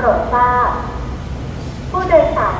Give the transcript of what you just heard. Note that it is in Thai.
โปรดทราบ ผู้โดยสาร